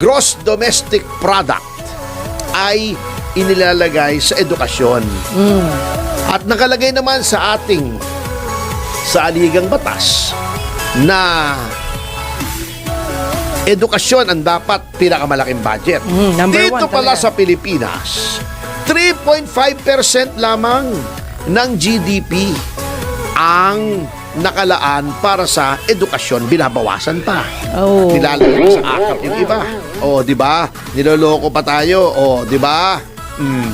gross domestic product ay inilalagay sa edukasyon. At nakalagay naman sa ating sa aligang batas na edukasyon ang dapat pinakamalaking budget. Mm, number Dito one pala talaga. sa Pilipinas, 3.5% lamang ng GDP ang nakalaan para sa edukasyon. Binabawasan pa. Oh. Nilalagay sa akap yung iba. O, di ba? Niloloko pa tayo. O, di ba? Mm.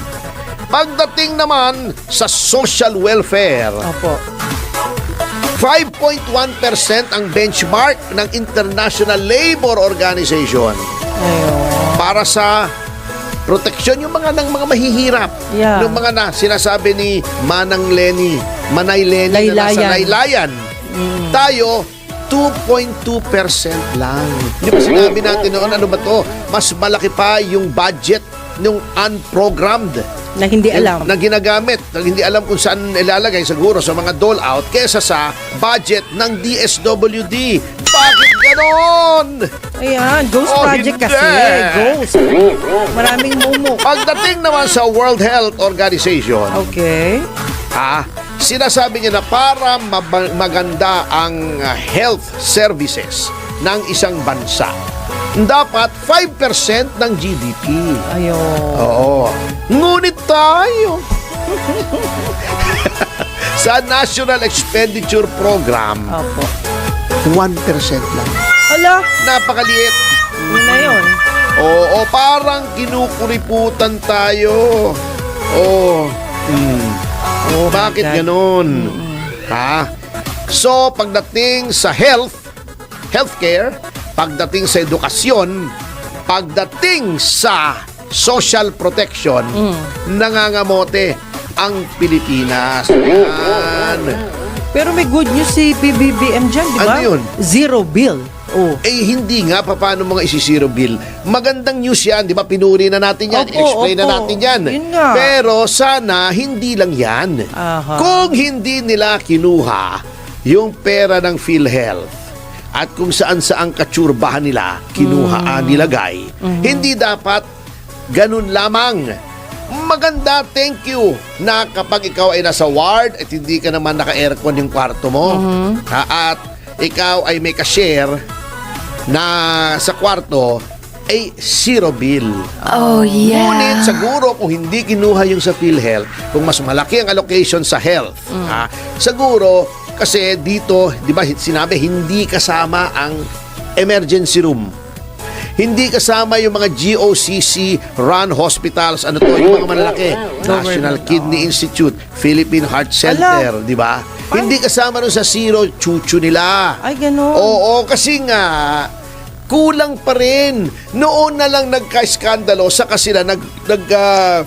Pagdating naman sa social welfare, Opo. 5.1% ang benchmark ng International Labor Organization Ayun. para sa proteksyon yung mga ng mga mahihirap. Yeah. Yung mga na sinasabi ni Manang Lenny, Manay Lenny na nasa Laylayan. laylayan. Tayo 2.2% lang. Di ba sinabi natin noon, ano ba to? Mas malaki pa yung budget ng unprogrammed Na hindi alam. na ginagamit na hindi alam kung saan ilalagay siguro sa mga dole out kesa sa budget ng DSWD. Bakit ganon? Ayan, ghost Oh, project hindi. kasi. Ghost. Maraming mumu. Pagdating naman sa World Health Organization, Okay. ha, sinasabi niya na para maganda ang health services ng isang bansa, dapat 5% ng GDP. Ayun. Oo. Ngunit tayo, sa National Expenditure Program, Opo. 1% lang. Hala, Napakaliit. yun na yun. Oo, parang kinukuriputan tayo. Oo. Hmm. Oh, Bakit ganun? Ha? So, pagdating sa health, healthcare, pagdating sa edukasyon, pagdating sa social protection, nangangamote ang Pilipinas. Yan. Pero may good news si PBBM dyan, di ba? Ano yun? Zero bill. Oh. Eh, hindi nga, paano mga isisiro bill? Magandang news yan, di ba? Pinuri na natin yan, Opo, explain na opo. natin yan. Yun nga. Pero sana, hindi lang yan. Aha. Kung hindi nila kinuha yung pera ng PhilHealth at kung saan saang katsurbahan nila kinuha Mm. nilagay, Mm-hmm. hindi dapat ganun lamang. Maganda, thank you, na kapag ikaw ay nasa ward at hindi ka naman naka-aircon yung kwarto mo Mm-hmm. ha, at ikaw ay may ka-share na sa kwarto ay zero bill. Oh, yeah. Ngunit siguro kung hindi kinuha yung sa PhilHealth, kung mas malaki ang allocation sa health, ha, siguro kasi dito, di ba sinabi, hindi kasama ang emergency room. Hindi kasama yung mga GOCC run hospitals, ano to, yung mga malalaki. National Kidney Institute, Philippine Heart Center, di ba? Hindi kasama nun sa zero chuchu nila. Ay, ganun. Oo, kasi nga, kulang pa rin. Noon na lang nagka-skandalo sa sila nag, nag, ah,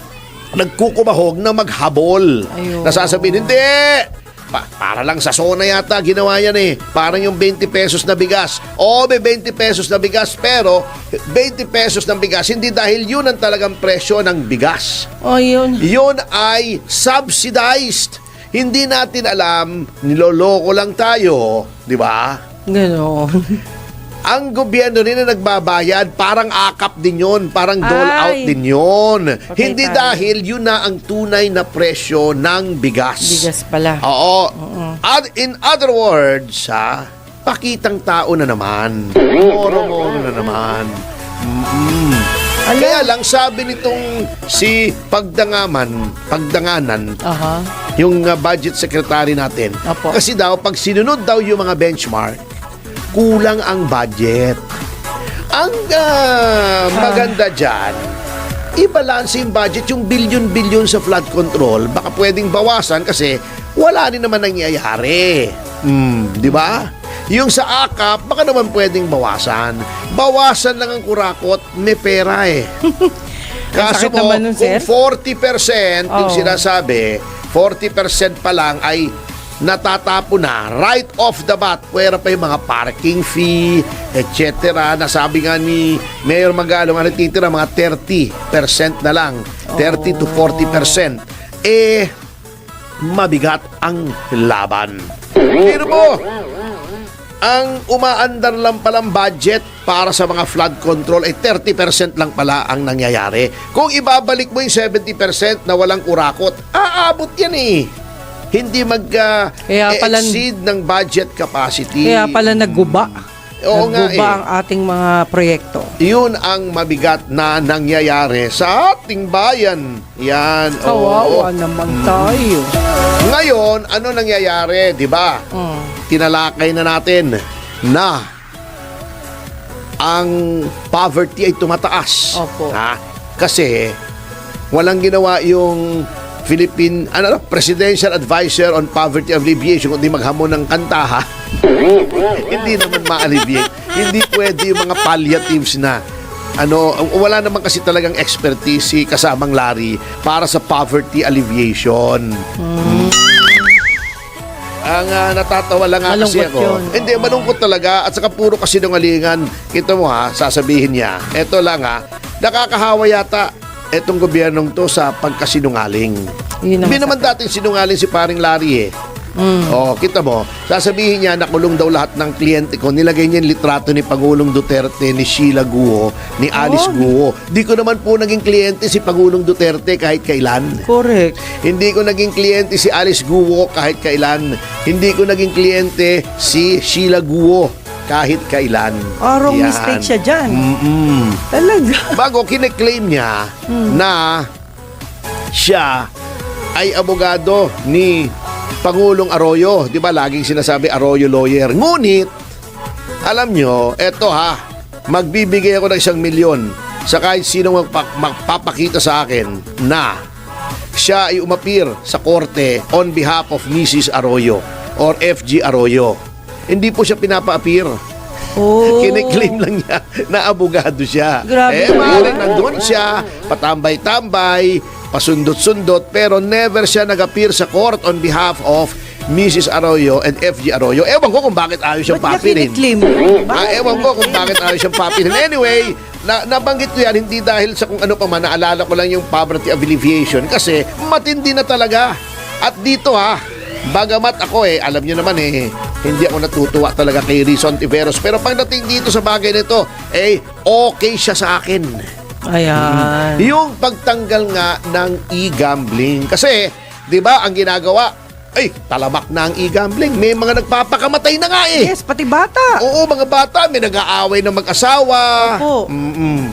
nagkukumahog na maghabol. Ayun. Nasasabihin, hindi! Pa- para lang sa zona yata ginawa yan eh. Parang yung 20 pesos na bigas. Oo, may 20 pesos na bigas, pero 20 pesos ng bigas, hindi dahil yun ang talagang presyo ng bigas. Oh, yun. Yun ay subsidized. Hindi natin alam, niloloko lang tayo, di ba? Ganon. Ang gobyerno rin na nagbabayad, parang akap din yun, parang dole out din yun. Okay, Hindi tayo. dahil yun na ang tunay na presyo ng bigas. Bigas pala. Oo. Ad- in other words, ha, pakitang tao na naman. Moro-moro na naman. Mm. Kaya lang sabi nitong si Pagdangaman, Pagdanganan, Aha. Yung uh, budget secretary natin. Opo. Kasi daw, pag sinunod daw yung mga benchmark, kulang ang budget. Ang ah, maganda dyan, i-balance yung budget, yung billion-billion sa flood control, baka pwedeng bawasan kasi wala rin naman nangyayari. Hmm, di ba? Yung sa akap, baka naman pwedeng bawasan. Bawasan lang ang kurakot, may pera eh. Kaso mo, naman nun, kung sir. 40% yung Oo. sinasabi, 40% pa lang ay natatapo na right off the bat. Pwera pa yung mga parking fee, etc. Nasabi nga ni Mayor Magalo, mga natitira mga 30% na lang. 30 to 40%. Eh, mabigat ang laban. Pero mo, ang umaandar lang palang budget para sa mga flood control ay 30% lang pala ang nangyayari. Kung ibabalik mo yung 70% na walang kurakot, aabot yan eh. Hindi mag uh, Kaya pala- exceed ng budget capacity. Kaya pala nagguba. Oo nga eh. ang ating mga proyekto. Yun ang mabigat na nangyayari sa ating bayan. Yan. oo. Kawawa naman tayo. Ngayon, ano nangyayari, di ba? Mm. Tinalakay na natin na ang poverty ay tumataas. Opo. Ha? Kasi walang ginawa yung Philippine ano, Presidential Advisor on Poverty Alleviation kundi maghamon ng kanta ha. Hindi naman ma-alleviate. Hindi pwede yung mga palliatives na ano, wala naman kasi talagang expertise si kasamang Larry para sa poverty alleviation. Ang ah, natatawa lang nga kasi ako. yun. Hindi, malungkot talaga. At saka puro kasinungalingan. Kita mo ha, sasabihin niya. Eto lang ha, nakakahawa yata etong gobyernong to sa pagkasinungaling. Hindi naman dating sinungaling si paring Larry eh. Mm. Oh, kita mo, sasabihin niya nakulong daw lahat ng kliyente ko. Nilagay niya yung litrato ni Pangulong Duterte, ni Sheila Guo, ni Alice Oh. Guo. Di ko naman po naging kliyente si Pangulong Duterte kahit kailan. Correct. Hindi ko naging kliyente si Alice Guo kahit kailan. Hindi ko naging kliyente si Sheila Guo kahit kailan. Ah, wrong Yan. mistake siya dyan. Mm-mm. Talaga. Bago kine-claim niya na siya ay abogado ni Pangulong Arroyo. Di ba laging sinasabi Arroyo lawyer. Ngunit, alam nyo, eto ha, magbibigay ako ng isang milyon sa kahit sino magpa- magpapakita sa akin na siya ay umapir sa korte on behalf of Mrs. Arroyo or FG Arroyo. Hindi po siya pinapa-appear. Oh. Kiniklaim lang niya na abogado siya. Grabe eh, maaaring nandun siya, patambay-tambay, pasundot-sundot, pero never siya nag-appear sa court on behalf of Mrs. Arroyo and FG Arroyo. Ewan ko kung bakit ayaw siyang Ba't kiniklaim? Ah, ewan ko kung bakit ayaw siyang papirin. Anyway, na, nabanggit ko yan hindi dahil sa kung ano pa man, naalala ko lang yung poverty alleviation kasi matindi na talaga. At dito ha, bagamat ako eh, alam niyo naman eh, hindi ako natutuwa talaga kay Rizon Tiveros. Pero pagdating dito sa bagay nito, eh, okay siya sa akin. Ayan. Yung pagtanggal nga ng e-gambling. Kasi, di ba, ang ginagawa, ay, talamak na ang e-gambling. May mga nagpapakamatay na nga eh. Yes, pati bata. Oo, mga bata, may nag-aaway ng mag-asawa. Opo. Mm-mm.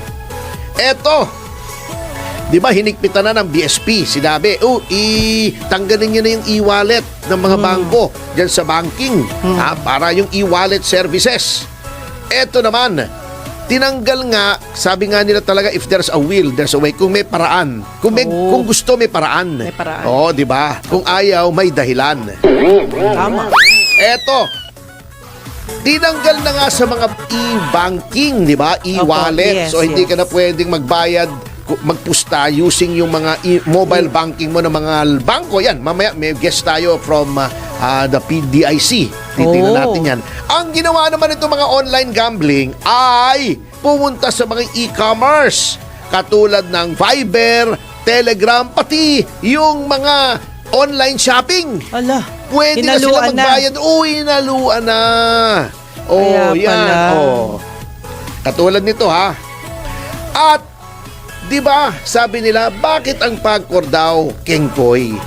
Eto, di ba hinigpitan na ng BSP? Sinabi, oh, i-tanggalin nyo na yung e-wallet ng mga bangko dyan sa banking ha, para yung e-wallet services. Eto naman, tinanggal nga, sabi nga nila talaga, if there's a will, there's a way. Kung may paraan. Kung, may, Oo. kung gusto, may paraan. May paraan. Oo, di ba? Kung ayaw, may dahilan. Tama. Eto, tinanggal na nga sa mga e-banking, di ba? E-wallet. yes, so, hindi yes. ka na pwedeng magbayad, magpusta using yung mga e- mobile banking mo ng mga bangko. Yan, mamaya may guest tayo from uh, uh, the PDIC. Titingnan Oh. natin yan. Ang ginawa naman itong mga online gambling ay pumunta sa mga e-commerce katulad ng Viber, Telegram, pati yung mga online shopping. Ala. Pwede na sila Hinaluan na. magbayad. Uy, naluan na. Oh, Kaya yan. pala. Oh. Katulad nito ha. At, di ba, sabi nila, bakit ang pagkor daw kengkoy?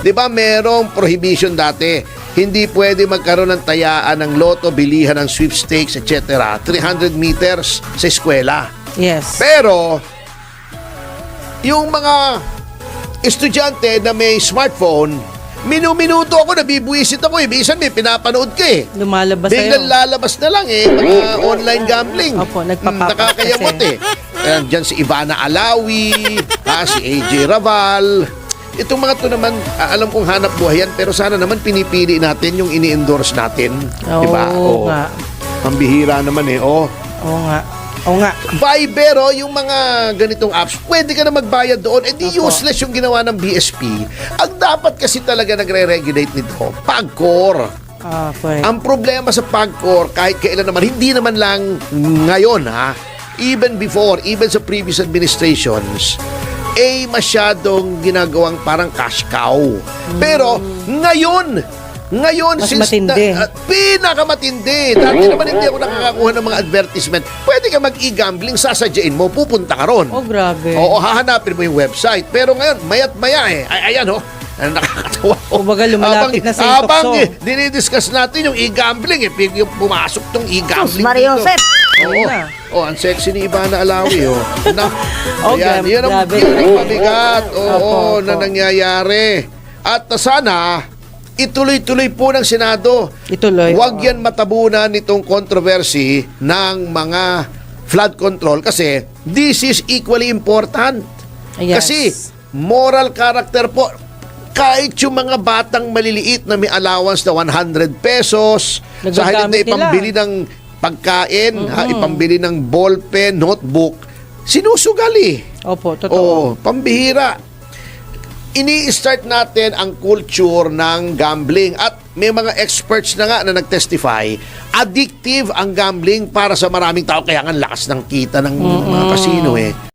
Di ba, merong prohibition dati. Hindi pwede magkaroon ng tayaan ng loto, bilihan ng sweepstakes, etc. 300 meters sa eskwela. Yes. Pero, yung mga estudyante na may smartphone, minu-minuto ako, nabibuisit ako eh. Minsan may pinapanood ka eh. Lumalabas Biglang sa'yo. lalabas na lang eh, mga online gambling. Opo, nagpapapak Mm, Nakakayamot eh. Ayan, dyan si Ivana Alawi, ha, si AJ Raval. Itong mga to naman, ah, alam kong hanap buhay yan, pero sana naman pinipili natin yung ini-endorse natin. Oo Di ba? Oo. nga. Pambihira naman eh. Oh. Oo nga. Oo nga. Viber, oh, yung mga ganitong apps, pwede ka na magbayad doon. Eh di Opo. useless yung ginawa ng BSP. Ang dapat kasi talaga nagre-regulate nito, PAGCOR. Ah, correct. Ang problema sa PAGCOR, kahit kailan naman, hindi naman lang ngayon ha, even before, even sa previous administrations, eh masyadong ginagawang parang cash cow. Pero ngayon, Ngayon, Mas since matindi. Na, uh, pinakamatindi. Dati naman hindi ako nakakakuha ng mga advertisement. Pwede ka mag-e-gambling, sasadyain mo, pupunta ka ron. Oh, grabe. Oo, hahanapin mo yung website. Pero ngayon, mayat maya eh. Ay, ayan oh. Ang nakakatawa. Kumbaga, lumalapit na sa yung Habang tukso. eh, dinidiscuss natin yung e-gambling eh. Yung pumasok tong e-gambling Mario dito. Joseph. Oo. Ayun na. Oh, ang sexy ni Ivana Alawi, oh. Na, Oh, ayan, yun ang, yun. Oo, Opo, opo. na nangyayari. At sana, ituloy-tuloy po ng Senado. Ituloy. Huwag yan matabunan nitong controversy ng mga flood control kasi this is equally important. Yes. Kasi moral character po, kahit yung mga batang maliliit na may allowance na 100 pesos, sa halip na Nagagamit nila. ipambili ng pagkain, ha, ipambili ng ballpen, notebook, sinusugali. Opo, totoo. Oo, pambihira. Ini-start natin ang culture ng gambling at may mga experts na nga na nag-testify, addictive ang gambling para sa maraming tao kaya ang lakas ng kita ng mga kasino eh.